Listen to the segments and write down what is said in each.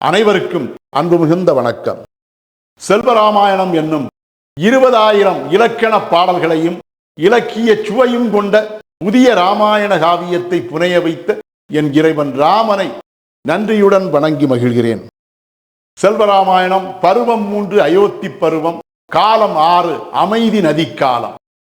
அனைவருக்கும் அன்பு மிகுந்த வணக்கம். செல்வராமாயணம் என்னும் இருபதாயிரம் இலக்கண பாடல்களையும் இலக்கிய சுவையும் கொண்ட புதிய ராமாயண காவியத்தை புனைய வைத்த என் இறைவன் ராமனை நன்றியுடன் வணங்கி மகிழ்கிறேன். செல்வராமாயணம் பருவம் மூன்று அயோத்தி பருவம் காலம் ஆறு அமைதி நதிக்காலம்.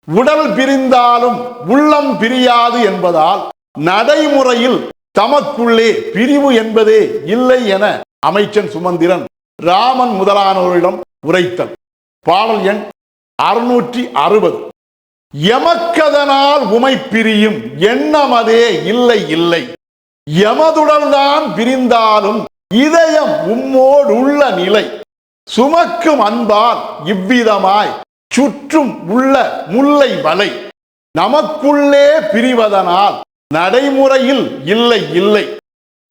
உடல் பிரிந்தாலும் உள்ளம் பிரியாது என்பதால் நடைமுறையில் தமக்குள்ளே பிரிவு என்பதே இல்லை என அமைச்சன் சுமந்திரன் ராமன் முதலானோரிடம் உரைத்தல். பாடல் எண் அறுநூற்றி அறுபது. எமக்கதனால் உமை பிரியும் எண்ணமதே இல்லை இல்லை. எமதுடல்தான் பிரிந்தாலும் இதயம் உம்மோடு உள்ள நிலை. சுமக்கும் அன்பால் இவ்விதமாய் சுற்றும் உள்ள முல்லை வலை. நமக்குள்ளே பிரிவதனால் நடைமுறையில் இல்லை இல்லை.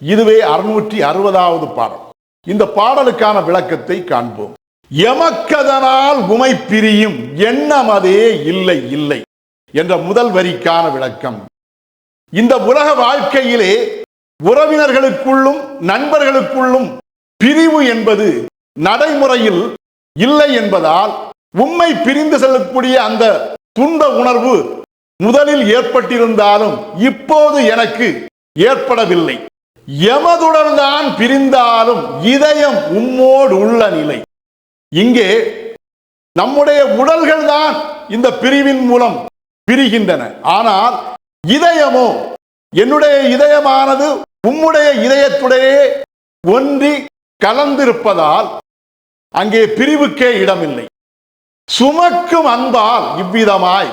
இதுவே அறுநூற்றி அறுபதாவது பாடல். இந்த பாடலுக்கான விளக்கத்தை காண்போம். எமக்கதனால் உமை பிரியும் எண்ணமதே இல்லை இல்லை என்ற முதல் வரிக்கான விளக்கம். இந்த உலக வாழ்க்கையிலே உறவினர்களுக்குள்ளும் நண்பர்களுக்குள்ளும் பிரிவு என்பது நடைமுறையில் இல்லை என்பதால் உண்மை பிரிந்து செல்லக்கூடிய அந்த துன்ப உணர்வு முதலில் ஏற்பட்டிருந்தாலும் இப்போது எனக்கு ஏற்படவில்லை. எமதுடன் தான் பிரிந்தாலும் இதயம் உம்மோடு உள்ள நிலை. இங்கே நம்முடைய உடல்கள் தான் இந்த பிரிவின் மூலம் பிரிகின்றன. ஆனால் இதயமோ என்னுடைய இதயமானது உம்முடைய இதயத்துடையே ஒன்றி கலந்திருப்பதால் அங்கே பிரிவுக்கே இடமில்லை. சுமக்கும் அன்பால் இவ்விதமாய்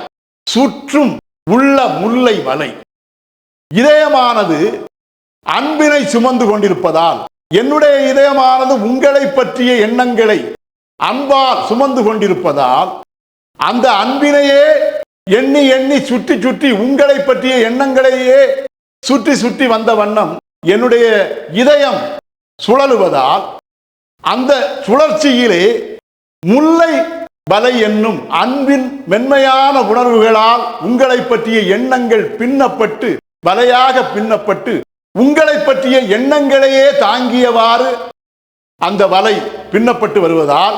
சுற்றும் உள்ள முல்லை வலை. இதயமானது அன்பினை சுமந்து கொண்டிருப்பதால் என்னுடைய இதயமானது உங்களை பற்றிய எண்ணங்களை அன்பால் சுமந்து கொண்டிருப்பதால் அந்த அன்பினையே எண்ணி எண்ணி சுற்றி சுற்றி உங்களை பற்றிய எண்ணங்களையே சுற்றி சுற்றி வந்த வண்ணம் என்னுடைய இதயம் சுழலுவதால் அந்த சுழற்சியிலே முல்லை வலை என்னும் அன்பின் மென்மையான உணர்வுகளால் உங்களை பற்றிய எண்ணங்கள் பின்னப்பட்டு வலையாக பின்னப்பட்டு உங்களை பற்றிய எண்ணங்களையே தாங்கியவாறு அந்த வலை பின்னப்பட்டு வருவதால்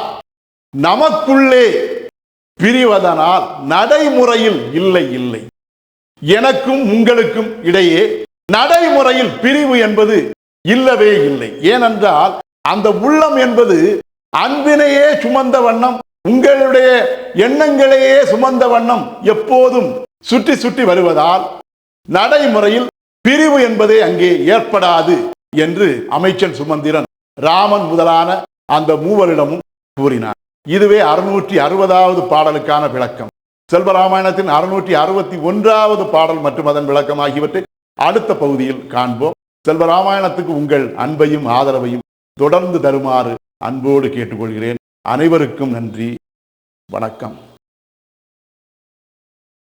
நமக்குள்ளே பிரிவதனால் நடைமுறையில் இல்லை இல்லை. எனக்கும் உங்களுக்கும் இடையே நடைமுறையில் பிரிவு என்பது இல்லவே இல்லை. ஏனென்றால் அந்த உள்ளம் என்பது அன்பினையே சுமந்த வண்ணம் உங்களுடைய எண்ணங்களையே சுமந்த வண்ணம் எப்போதும் சுற்றி சுற்றி வருவதால் நடைமுறையில் பிரிவு என்பதே அங்கே ஏற்படாது என்று அமைச்சன் சுமந்திரன் ராமன் முதலான அந்த மூவரிடமும் கூறினார். இதுவே அறுநூற்றி அறுபதாவது பாடலுக்கான விளக்கம். செல்வராமாயணத்தின் அறுநூற்றி அறுபத்தி ஒன்றாவது பாடல் மற்றும் அதன் விளக்கம் ஆகியவற்றை அடுத்த பகுதியில் காண்போம். செல்வராமாயணத்துக்கு உங்கள் அன்பையும் ஆதரவையும் தொடர்ந்து தருமாறு அன்போடு கேட்டுக்கொள்கிறேன். அனைவருக்கும் நன்றி. வணக்கம்.